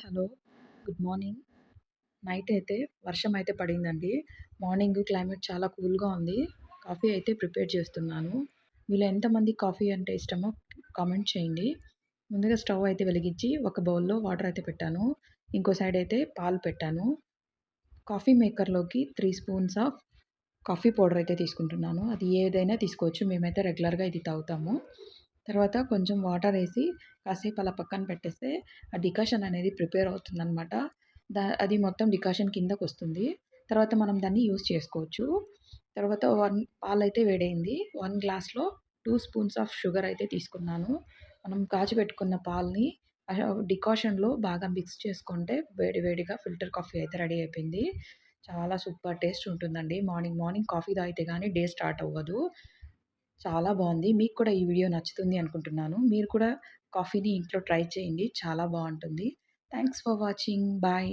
Hello good morning. Night అయితే వర్షం అయితే పడిందండి. మార్నింగ్ క్లైమేట్ చాలా కూల్గా ఉంది. కాఫీ అయితే ప్రిపేర్ చేస్తున్నాను. మీలో ఎంతమంది కాఫీ అంటే ఇష్టమో కామెంట్ చేయండి. ముందుగా స్టవ్ అయితే వెలిగించి ఒక బౌల్లో వాటర్ అయితే పెట్టాను. ఇంకో సైడ్ అయితే పాలు పెట్టాను. Coffee మేకర్లోకి three spoons of coffee powder అయితే తీసుకుంటున్నాను. అది ఏదైనా తీసుకోవచ్చు. మేమైతే రెగ్యులర్గా ఇది తాగుతాము. తర్వాత కొంచెం వాటర్ వేసి కాసేపు అలా పక్కన పెట్టేస్తే ఆ డికాషన్ అనేది ప్రిపేర్ అవుతుందనమాట దా అది మొత్తం డికాషన్ కిందకు వస్తుంది. తర్వాత మనం దాన్ని యూస్ చేసుకోవచ్చు. తర్వాత వన్ పాలు అయితే వేడైంది. వన్ గ్లాస్లో టూ స్పూన్స్ ఆఫ్ షుగర్ అయితే తీసుకున్నాను. మనం కాచిపెట్టుకున్న పాలని డికాషన్లో బాగా మిక్స్ చేసుకుంటే వేడి వేడిగా ఫిల్టర్ కాఫీ అయితే రెడీ అయిపోయింది. చాలా సూపర్ టేస్ట్ ఉంటుందండి. మార్నింగ్ మార్నింగ్ కాఫీ తాగితే కానీ డే స్టార్ట్ అవ్వదు. చాలా బాగుంది. మీకు కూడా ఈ వీడియో నచ్చుతుంది అనుకుంటున్నాను. మీరు కూడా కాఫీని ఇంట్లో ట్రై చేయండి. చాలా బాగుంటుంది. Thanks for watching. బాయ్.